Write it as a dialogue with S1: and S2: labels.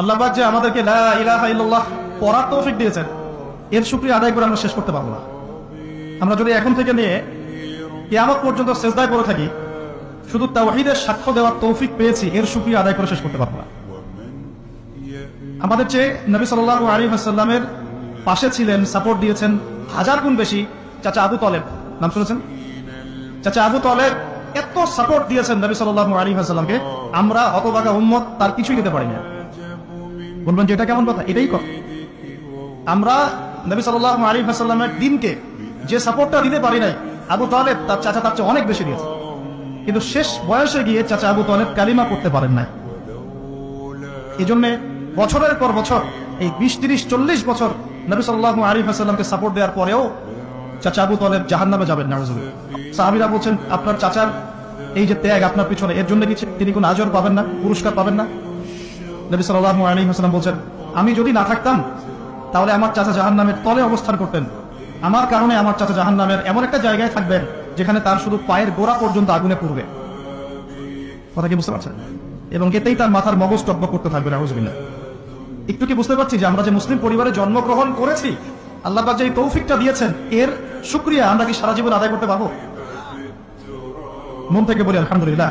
S1: আল্লাহবাদ যে আমাদেরকে ইল্লাল্লাহ পড়ার তৌফিক দিয়েছেন। এর শুক্রিয়া আদায় করে আমরা শেষ করতে পারব না। আমরা যদি এখন থেকে নিয়ে কিয়ামত পর্যন্ত সেজদায় পড়ে থাকি, শুধু তাওহীদের সাক্ষ্য দেওয়ার তৌফিক পেয়েছি, এর শুক্রিয়া আদায় করে শেষ করতে পারব না। আমাদের চেয়ে নবী সাল্লাল্লাহু আলাইহি ওয়াসাল্লামের পাশে ছিলেন সাপোর্ট দিয়েছেন হাজার গুণ বেশি চাচা আবু তলেব। নাম শুনেছেন? চাচা আবু তলেব এত সাপোর্ট দিয়েছেন নবী সাল্লাল্লাহু আলাইহি ওয়াসাল্লামকে। আমরা হতভাগা উম্মত, তার কিছুই দিতে পারি না বলবেন যে এটা কেমন কথা? এটাই কথা। আমরা নবী সাল্লাল্লাহু আলাইহি ওয়াসাল্লামের দিনকে যে সাপোর্টটা দিতে পারি নাই, আবু তালেব তার চাচা তার চেয়ে অনেক বেশি দিয়েছে। কিন্তু শেষ বয়সে গিয়ে চাচা আবু তালেব কালিমা করতে পারেন নাই। এই জন্য বছরের পর বছর, এই বিশ, তিরিশ, চল্লিশ বছর নবী সাল্লাল্লাহু আলাইহি ওয়াসাল্লামকে সাপোর্ট দেওয়ার পরেও চাচা আবু তালেব জাহান্নামে যাবেন নাউজুবিল্লাহ। সাহাবীরা বলছেন, আপনার চাচার এই যে ত্যাগ আপনার পিছনে, এর জন্য কি তিনি কোনো আজর পাবেন না, পুরস্কার পাবেন না? নবী আলাইহি ওয়াসাল্লাম বলছেন, আমি যদি না থাকতাম, তাহলে আমার চাচা জাহান্নামের তলে অবস্থান করতেন। আমার কারণে আমার চাচা জাহান্নামের এমন একটা জায়গায় থাকবেন, যেখানে তার শুধু পায়ের গোড়া পর্যন্ত আগুনে পড়বে। কথা কি বুঝতে পারছেন? এবং এতেই তার মাথার মগজ টকবক করতে থাকবে নাউজুবিল্লাহ একটু কি বুঝতে পারছি যে আমরা যে মুসলিম পরিবারে জন্মগ্রহণ করেছি, আল্লাহ যে এই তৌফিকটা দিয়েছেন, এর শুক্রিয়া আমরা কি সারা জীবন আদায় করতে পারব? মন থেকে বলি, আলহামদুলিল্লাহ।